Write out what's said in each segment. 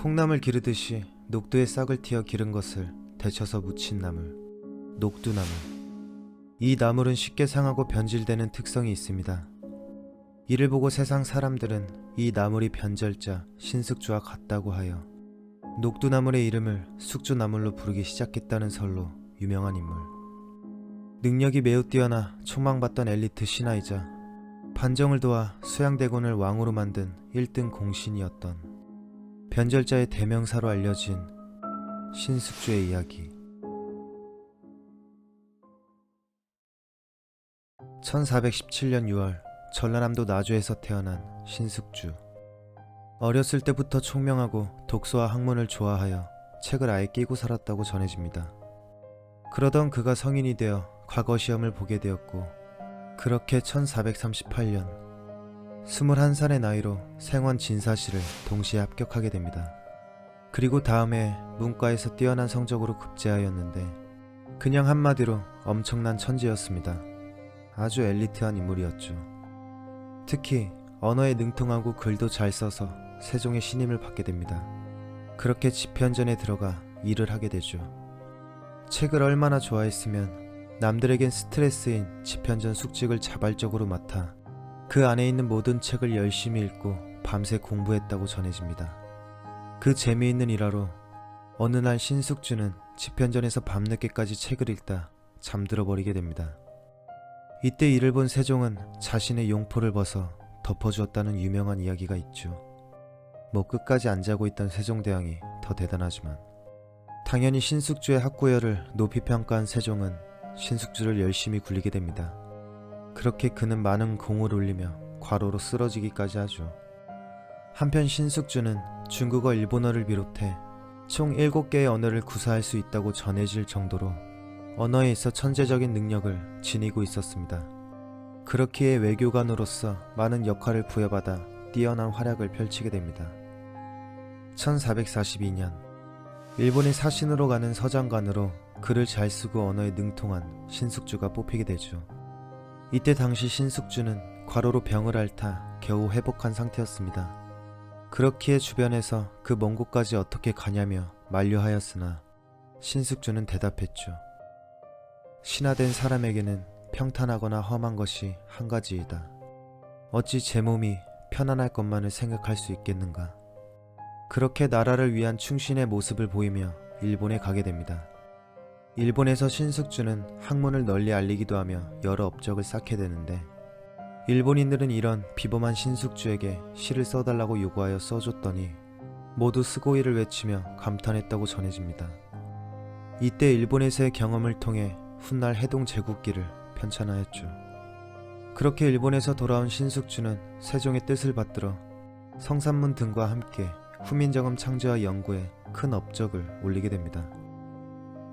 콩나물 기르듯이 녹두에 싹을 틔어 기른 것을 데쳐서 묻힌 나물, 녹두나물. 이 나물은 쉽게 상하고 변질되는 특성이 있습니다. 이를 보고 세상 사람들은 이 나물이 변절자 신숙주와 같다고 하여 녹두나물의 이름을 숙주나물로 부르기 시작했다는 설로 유명한 인물. 능력이 매우 뛰어나 촉망받던 엘리트 신하이자 반정을 도와 수양대군을 왕으로 만든 1등 공신이었던 변절자의 대명사로 알려진 신숙주의 이야기. 1417년 6월 전라남도 나주에서 태어난 신숙주. 어렸을 때부터 총명하고 독서와 학문을 좋아하여 책을 아예 끼고 살았다고 전해집니다. 그러던 그가 성인이 되어 과거 시험을 보게 되었고 그렇게 1438년 21살의 나이로 생원 진사시를 동시에 합격하게 됩니다. 그리고 다음해 문과에서 뛰어난 성적으로 급제하였는데 그냥 한마디로 엄청난 천재였습니다. 아주 엘리트한 인물이었죠. 특히 언어에 능통하고 글도 잘 써서 세종의 신임을 받게 됩니다. 그렇게 집현전에 들어가 일을 하게 되죠. 책을 얼마나 좋아했으면 남들에겐 스트레스인 집현전 숙직을 자발적으로 맡아 그 안에 있는 모든 책을 열심히 읽고 밤새 공부했다고 전해집니다. 그 재미있는 일화로 어느 날 신숙주는 집현전에서 밤늦게까지 책을 읽다 잠들어 버리게 됩니다. 이때 이를 본 세종은 자신의 용포를 벗어 덮어주었다는 유명한 이야기가 있죠. 뭐 끝까지 안 자고 있던 세종대왕이 더 대단하지만 당연히 신숙주의 학구열을 높이 평가한 세종은 신숙주를 열심히 굴리게 됩니다. 그렇게 그는 많은 공을 올리며 과로로 쓰러지기까지 하죠. 한편 신숙주는 중국어, 일본어를 비롯해 총 7개의 언어를 구사할 수 있다고 전해질 정도로 언어에 있어 천재적인 능력을 지니고 있었습니다. 그렇기에 외교관으로서 많은 역할을 부여받아 뛰어난 활약을 펼치게 됩니다. 1442년 일본의 사신으로 가는 서장관으로 글을 잘 쓰고 언어에 능통한 신숙주가 뽑히게 되죠. 이때 당시 신숙주는 과로로 병을 앓다 겨우 회복한 상태였습니다. 그렇기에 주변에서 그 먼 곳까지 어떻게 가냐며 만류하였으나 신숙주는 대답했죠. 신화된 사람에게는 평탄하거나 험한 것이 한 가지이다. 어찌 제 몸이 편안할 것만을 생각할 수 있겠는가. 그렇게 나라를 위한 충신의 모습을 보이며 일본에 가게 됩니다. 일본에서 신숙주는 학문을 널리 알리기도 하며 여러 업적을 쌓게 되는데 일본인들은 이런 비범한 신숙주에게 시를 써달라고 요구하여 써줬더니 모두 스고이를 외치며 감탄했다고 전해집니다. 이때 일본에서의 경험을 통해 훗날 해동 제국기를 편찬하였죠. 그렇게 일본에서 돌아온 신숙주는 세종의 뜻을 받들어 성산문 등과 함께 후민정음 창제와 연구에 큰 업적을 올리게 됩니다.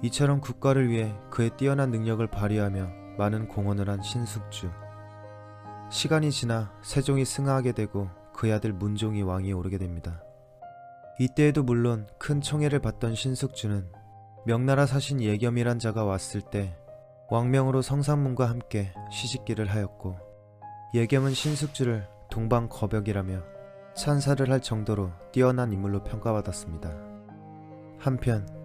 이처럼 국가를 위해 그의 뛰어난 능력을 발휘하며 많은 공헌을 한 신숙주. 시간이 지나 세종이 승하하게 되고 그의 아들 문종이 왕위에 오르게 됩니다. 이때에도 물론 큰 총애를 받던 신숙주는 명나라 사신 예겸이란 자가 왔을 때 왕명으로 성산문과 함께 시집기를 하였고 예겸은 신숙주를 동방 거벽이라며 찬사를 할 정도로 뛰어난 인물로 평가받았습니다. 한편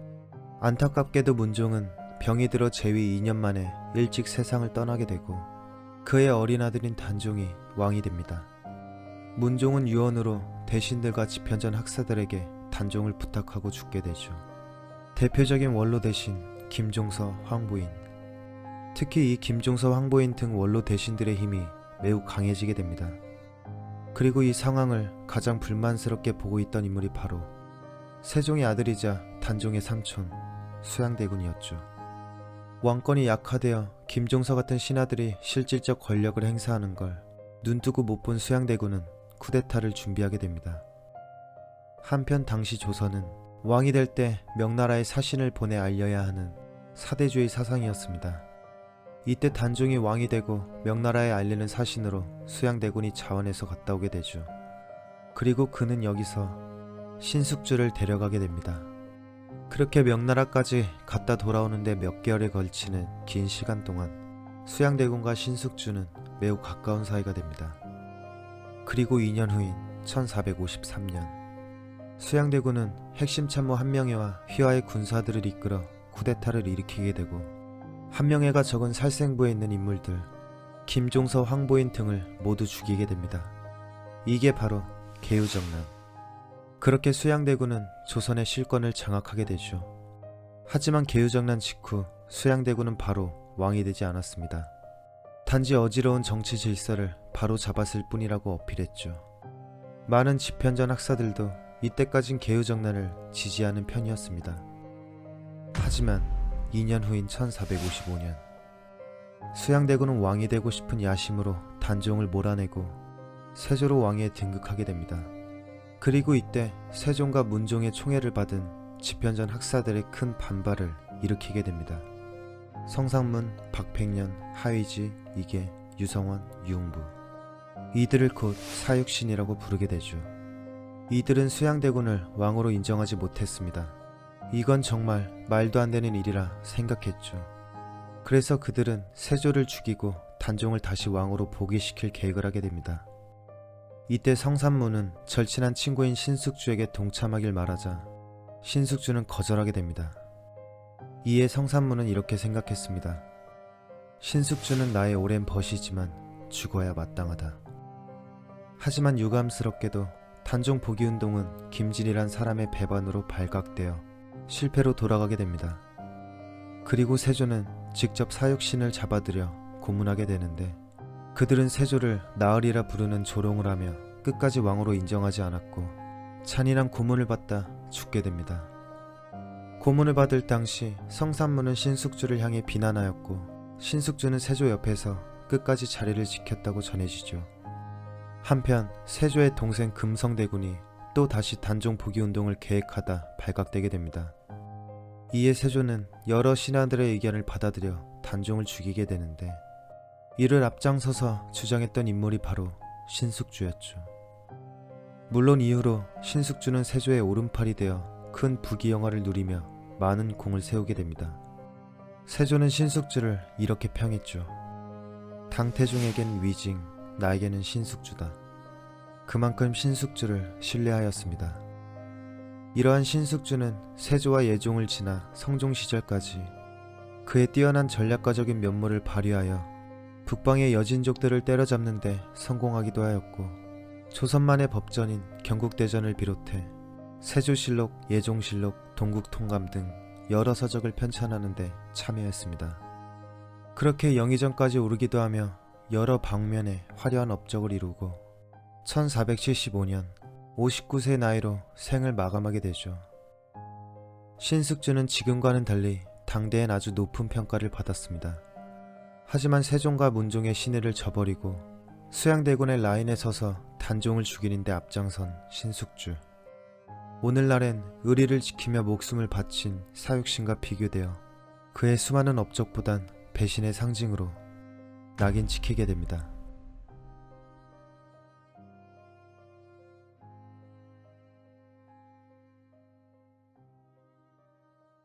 안타깝게도 문종은 병이 들어 재위 2년 만에 일찍 세상을 떠나게 되고 그의 어린 아들인 단종이 왕이 됩니다. 문종은 유언으로 대신들과 집현전 학사들에게 단종을 부탁하고 죽게 되죠. 대표적인 원로 대신 김종서, 황보인. 특히 이 김종서, 황보인 등 원로 대신들의 힘이 매우 강해지게 됩니다. 그리고 이 상황을 가장 불만스럽게 보고 있던 인물이 바로 세종의 아들이자 단종의 삼촌 수양대군이었죠. 왕권이 약화되어 김종서 같은 신하들이 실질적 권력을 행사하는 걸 눈뜨고 못 본 수양대군은 쿠데타를 준비하게 됩니다. 한편 당시 조선은 왕이 될 때 명나라에 사신을 보내 알려야 하는 사대주의 사상이었습니다. 이때 단종이 왕이 되고 명나라에 알리는 사신으로 수양대군이 자원해서 갔다 오게 되죠. 그리고 그는 여기서 신숙주를 데려가게 됩니다. 그렇게 명나라까지 갔다 돌아오는데 몇 개월에 걸치는 긴 시간 동안 수양대군과 신숙주는 매우 가까운 사이가 됩니다. 그리고 2년 후인 1453년 수양대군은 핵심 참모 한명회와 휘하의 군사들을 이끌어 쿠데타를 일으키게 되고 한명회가 적은 살생부에 있는 인물들 김종서, 황보인 등을 모두 죽이게 됩니다. 이게 바로 개유정난. 그렇게 수양대군은 조선의 실권을 장악하게 되죠. 하지만 개유정난 직후 수양대군은 바로 왕이 되지 않았습니다. 단지 어지러운 정치 질서를 바로 잡았을 뿐이라고 어필했죠. 많은 집현전 학사들도 이때까진 개유정난을 지지하는 편이었습니다. 하지만 2년 후인 1455년 수양대군은 왕이 되고 싶은 야심으로 단종을 몰아내고 세조로 왕위에 등극하게 됩니다. 그리고 이때 세종과 문종의 총애를 받은 집현전 학사들의 큰 반발을 일으키게 됩니다. 성상문, 박팽년, 하위지, 이계, 유성원, 유흥부 이들을 곧 사육신이라고 부르게 되죠. 이들은 수양대군을 왕으로 인정하지 못했습니다. 이건 정말 말도 안 되는 일이라 생각했죠. 그래서 그들은 세조를 죽이고 단종을 다시 왕으로 복위시킬 계획을 하게 됩니다. 이때 성산문은 절친한 친구인 신숙주에게 동참하길 말하자 신숙주는 거절하게 됩니다. 이에 성산문은 이렇게 생각했습니다. 신숙주는 나의 오랜 벗이지만 죽어야 마땅하다. 하지만 유감스럽게도 단종 복위 운동은 김진이란 사람의 배반으로 발각되어 실패로 돌아가게 됩니다. 그리고 세조는 직접 사육신을 잡아들여 고문하게 되는데 그들은 세조를 나으리라 부르는 조롱을 하며 끝까지 왕으로 인정하지 않았고 잔인한 고문을 받다 죽게 됩니다. 고문을 받을 당시 성산문은 신숙주를 향해 비난하였고 신숙주는 세조 옆에서 끝까지 자리를 지켰다고 전해지죠. 한편 세조의 동생 금성대군이 또 다시 단종 복위 운동을 계획하다 발각되게 됩니다. 이에 세조는 여러 신하들의 의견을 받아들여 단종을 죽이게 되는데 이를 앞장서서 주장했던 인물이 바로 신숙주였죠. 물론 이후로 신숙주는 세조의 오른팔이 되어 큰 부귀영화를 누리며 많은 공을 세우게 됩니다. 세조는 신숙주를 이렇게 평했죠. 당태중에겐 위징, 나에게는 신숙주다. 그만큼 신숙주를 신뢰하였습니다. 이러한 신숙주는 세조와 예종을 지나 성종 시절까지 그의 뛰어난 전략가적인 면모를 발휘하여 북방의 여진족들을 때려잡는데 성공하기도 하였고 조선만의 법전인 경국대전을 비롯해 세조실록, 예종실록, 동국통감 등 여러 서적을 편찬하는데 참여했습니다. 그렇게 영의정까지 오르기도 하며 여러 방면에 화려한 업적을 이루고 1475년 59세 나이로 생을 마감하게 되죠. 신숙주는 지금과는 달리 당대엔 아주 높은 평가를 받았습니다. 하지만 세종과 문종의 신의를 저버리고 수양대군의 라인에 서서 단종을 죽이는데 앞장선 신숙주. 오늘날엔 의리를 지키며 목숨을 바친 사육신과 비교되어 그의 수많은 업적보단 배신의 상징으로 낙인 찍히게 됩니다.